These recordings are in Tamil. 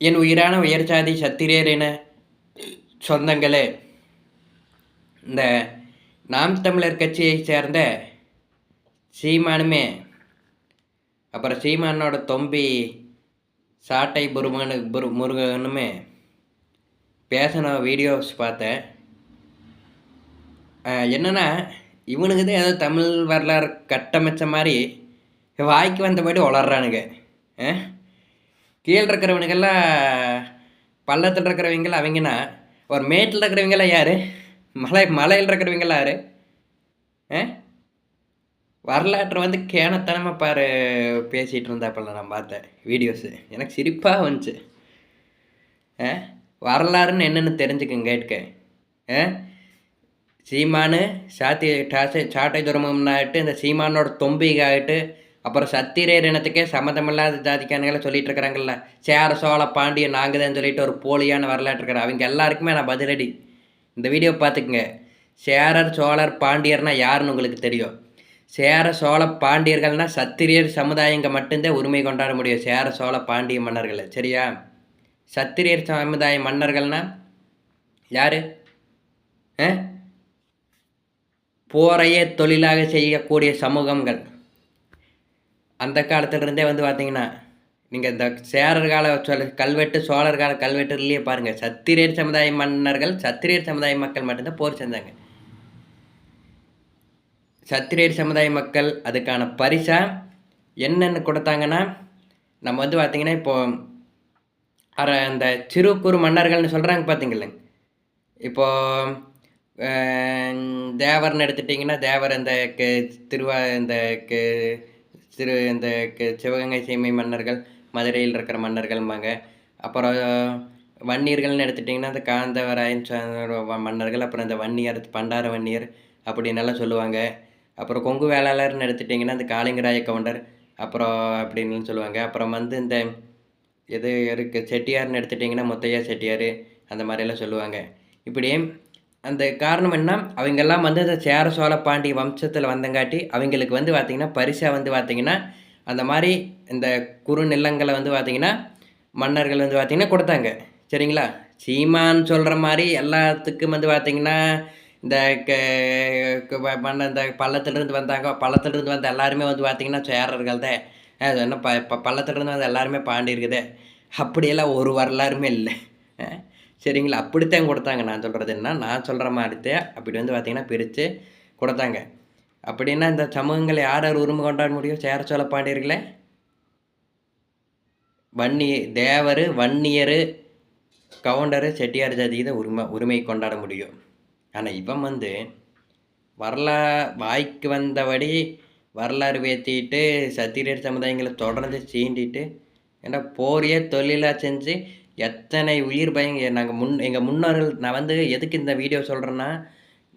என் உயிரான உயர்ஜாதி சத்திரியர் என சொந்தங்களே இந்த நாம் தமிழர் கட்சியை சேர்ந்த சீமானுமே அப்புறம் சீமானோட தொம்பி சாட்டை புருமனு புரு முருகனுமே பேசின வீடியோஸ் பார்த்தேன். என்னென்னா என்னன்னா இவனுக்கு தான் ஏதோ தமிழ் வரலாறு கட்டமைச்ச மாதிரி வாய்க்கு வந்தபடி வளர்றானுங்க ஆ? கீழே இருக்கிறவனுங்கெல்லாம் பள்ளத்தில் இருக்கிறவங்களாம் அவங்கன்னா ஒரு மேட்டில் இருக்கிறவங்களாம் யார்? மலை மலையில் இருக்கிறவங்களாம் யார்? ஆ? வரலாற்று வந்து கேனத்தனமாக பாரு பேசிகிட்டு இருந்தாப்பில் நான் பார்த்தேன் வீடியோஸு எனக்கு சிரிப்பாக வந்துச்சு. ஆ? வரலாறுன்னு என்னென்னு தெரிஞ்சுக்கங்க கேட்க. ஆ? சீமானு சாத்தி டாசை சாட்டை துரமம்னாயிட்டு இந்த சீமானோட தொம்பிகாயிட்டு அப்புறம் சத்திரேர் இனத்துக்கே சம்மந்தமில்லாத ஜாதிக்கானுங்களை சொல்லிட்டு இருக்கிறாங்கல்ல சேர சோழ பாண்டியன் நாங்கள் தான் சொல்லிட்டு ஒரு போலியான வரலாற்று இருக்கிற அவங்க எல்லாருக்குமே நான் பதிலடி. இந்த வீடியோ பார்த்துக்குங்க. சேரர் சோழர் பாண்டியர்னா யாருன்னு உங்களுக்கு தெரியும்? சேர சோழ பாண்டியர்கள்னால் சத்திரியர் சமுதாயங்க மட்டும்தான் உரிமை கொண்டாட முடியும். சேர சோழ பாண்டிய மன்னர்களை சரியா? சத்திரியர் சமுதாய மன்னர்கள்னா யார்? போரையே தொழிலாக செய்யக்கூடிய சமூகங்கள். அந்த காலத்துலேருந்தே வந்து பார்த்தீங்கன்னா நீங்கள் இந்த சேரர் கால சொல் கல்வெட்டு சோழர் கால கல்வெட்டுலேயே பாருங்கள் சத்திரியர் சமுதாய மன்னர்கள் சத்திரியர் சமுதாய மக்கள் மட்டும்தான் போர் செஞ்சாங்க. சத்திரியர் சமுதாய மக்கள் அதுக்கான பரிசாக என்னென்னு கொடுத்தாங்கன்னா நம்ம வந்து பார்த்திங்கன்னா இப்போது அற அந்த சிறு குறு மன்னர்கள்னு சொல்கிறாங்க பார்த்தீங்களேங்க இப்போது தேவர்னு எடுத்துட்டிங்கன்னா தேவர் இந்த க திருவா இந்த க திரு இந்த க சிவகங்கை சீமை மன்னர்கள் மதுரையில் இருக்கிற மன்னர்கள்பாங்க அப்புறம் வன்னியர்கள்னு எடுத்துட்டிங்கன்னா இந்த காந்தவராயன் மன்னர்கள் அப்புறம் இந்த வன்னியர் பண்டார வன்னியர் அப்படின்னெல்லாம் சொல்லுவாங்க. அப்புறம் கொங்கு வேளாளர்னு எடுத்துட்டிங்கன்னா இந்த காளிங்கராய கவுண்டர் அப்புறம் அப்படின்னு சொல்லுவாங்க. அப்புறம் வந்து இந்த எது இருக்குது செட்டியார்னு எடுத்துட்டிங்கன்னா முத்தையா செட்டியார் அந்த மாதிரியெல்லாம் சொல்லுவாங்க. இப்படி அந்த காரணம் என்ன? அவங்கெல்லாம் வந்து இந்த சேர சோழ பாண்டிய வம்சத்தில் வந்தங்காட்டி அவங்களுக்கு வந்து பார்த்திங்கன்னா பரிசாக வந்து பார்த்திங்கன்னா அந்த மாதிரி இந்த குறு நிலங்களை வந்து பார்த்திங்கன்னா மன்னர்கள் வந்து பார்த்திங்கன்னா கொடுத்தாங்க. சரிங்களா? சீமான் சொல்கிற மாதிரி எல்லாத்துக்கும் வந்து பார்த்திங்கன்னா இந்த க- மன்ன இந்த பள்ளத்துலேருந்து வந்தாங்க. பள்ளத்துலேருந்து வந்த எல்லாருமே வந்து பார்த்திங்கன்னா சேரர்கள் தான். அது என்ன ப ப- பள்ளத்துலேருந்து வந்து எல்லாருமே பாண்டி இருக்குதே அப்படியெல்லாம் ஒரு வரலாறுமே இல்லை. சரிங்களா? அப்படித்தான் கொடுத்தாங்க. நான் சொல்கிறது என்ன? நான் சொல்கிற மாதிரித்தான் அப்படி வந்து பார்த்திங்கன்னா பிரித்து கொடுத்தாங்க. அப்படின்னா இந்த சமூகங்களை யார் யார் உரிமை கொண்டாட முடியும்? சேர சோழ பாண்டியர்களே? வன்னி தேவர் வன்னியர் கவுண்டர் செட்டியார் ஜாதிக்கு தான் உரிமை உரிமை கொண்டாட முடியும். ஆனால் இவன் வந்து வரலா வாய்க்கு வந்தபடி வரலாறு வேத்திட்டு சத்திரியர் சமுதாயங்களை தொடர்ந்து சீண்டிட்டு ஏன்னா போரையே தொழிலாக செஞ்சு எத்தனை உயிர் பயங்க நாங்கள் முன் எங்கள் முன்னோர்கள் நான் வந்து எதுக்கு இந்த வீடியோ சொல்கிறேன்னா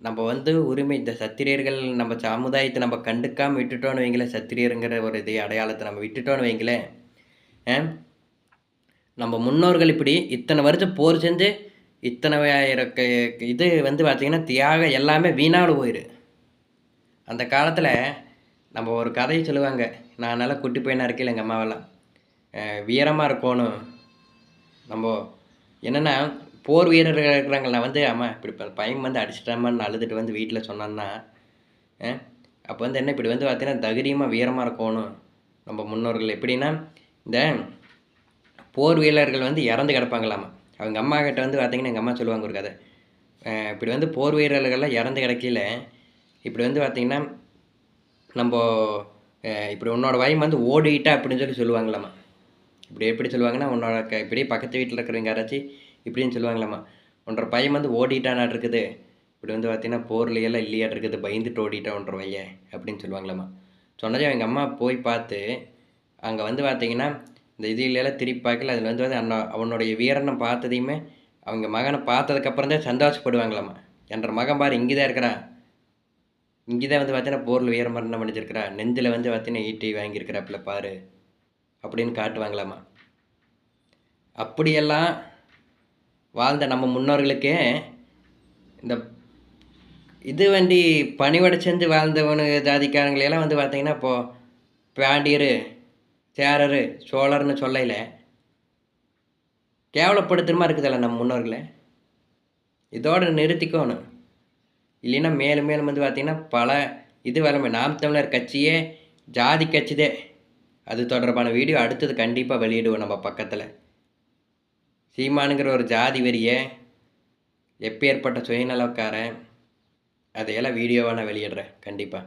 நம்ம வந்து உரிமை இந்த சத்திரியர்கள் நம்ம சமுதாயத்தை நம்ம கண்டுக்காமல் விட்டுட்டோன்னு வைங்களேன் சத்திரியருங்கிற ஒரு இது அடையாளத்தை நம்ம விட்டுட்டோன்னு வைங்களேன். நம்ம முன்னோர்கள் இப்படி இத்தனை வருஷம் போர் செஞ்சு இத்தனை க- இது வந்து பார்த்திங்கன்னா தியாகம் எல்லாமே வீணாடு போயிரு. அந்த காலத்தில் நம்ம ஒரு கதையை சொல்லுவாங்க நான் நல்லா குட்டி பையனாக இருக்கையில் எங்கள் அம்மாவெல்லாம். வீரமாக இருக்கணும். நம்ம என்னென்னா போர் வீரர்கள் இருக்கிறாங்கள வந்து அம்மா இப்படி பையன் வந்து அடிச்சிட்டாமான்னு அழுதுட்டு வந்து வீட்டில் சொன்னான்னா அப்போ வந்து என்ன இப்படி வந்து பார்த்தீங்கன்னா தைரியமாக வீரமாக இருக்கணும் நம்ம முன்னோர்கள். எப்படின்னா இந்த போர் வீரர்கள் வந்து இறந்து கிடப்பாங்களாமா? அவங்க அம்மா கிட்ட வந்து பார்த்தீங்கன்னா எங்கள் அம்மா சொல்லுவாங்க ஒரு கதை. இப்படி வந்து போர் வீரர்கள்லாம் இறந்து கிடக்கையில இப்படி வந்து பார்த்தீங்கன்னா நம்ம இப்படி உன்னோட வயம் வந்து ஓடிட்டா அப்படின்னு சொல்லி சொல்லுவாங்களாமா? இப்படி எப்படி சொல்லுவாங்கன்னா உன்னோட க இப்படியே பக்கத்து வீட்டில் இருக்கிறவங்க யாராச்சும் இப்படின்னு சொல்லுவாங்களாம்மா உன்னோட பையன் வந்து ஓடிட்டானாட் இருக்குது? இப்படி வந்து பார்த்தீங்கன்னா போர்லையெல்லாம் இல்லையாட் இருக்குது? பயந்துட்டு ஓடிட்டான் ஒன்ற பையன் அப்படின்னு சொல்லுவாங்களாம்மா சொன்னதே எங்கள் அம்மா போய் பார்த்து அங்கே வந்து பார்த்தீங்கன்னா இந்த இதுலெல்லாம் திருப்பி பார்க்கல. அதில் வந்து வந்து அண்ணா அவனுடைய வீரனை பார்த்ததையுமே அவங்க மகனை பார்த்ததுக்கப்புறம் தான் சந்தோஷப்படுவாங்களாம்மா என்ற மகன் பாரு இங்கே தான் இருக்கிறான். இங்கே தான் வந்து பார்த்தீங்கன்னா போரில் வீர மரணம் நெஞ்சில் வந்து பார்த்தீங்கன்னா ஈட்டி வாங்கியிருக்கிறாப்புல பாரு. அப்படின்னு காட்டுவாங்களாமா அப்படியெல்லாம் வாழ்ந்த நம்ம முன்னோர்களுக்கே இந்த இது வண்டி பணிவடை செஞ்சு வாழ்ந்தவனு ஜாதிக்காரங்களையெல்லாம் வந்து பார்த்தீங்கன்னா இப்போது பாண்டியர் சேரர் சோழர்னு சொல்லையில கேவலப்படுத்துகிற இருக்குதுல்ல நம்ம முன்னோர்களை. இதோட நிறுத்திக்கணும். இல்லைன்னா மேலும் மேலும் வந்து பார்த்திங்கன்னா பல இது வரமே. நாம் தமிழர் கட்சியே ஜாதி கட்சிதே. அது தொடர்பான வீடியோ அடுத்தது கண்டிப்பாக வெளியிடுவோம் நம்ம பக்கத்தில். சீமானுங்கிற ஒரு ஜாதி வெறிய எப்பேற்பட்ட சுயநலக்காரன் அதையெல்லாம் வீடியோவாக நான் வெளியிடுறேன் கண்டிப்பாக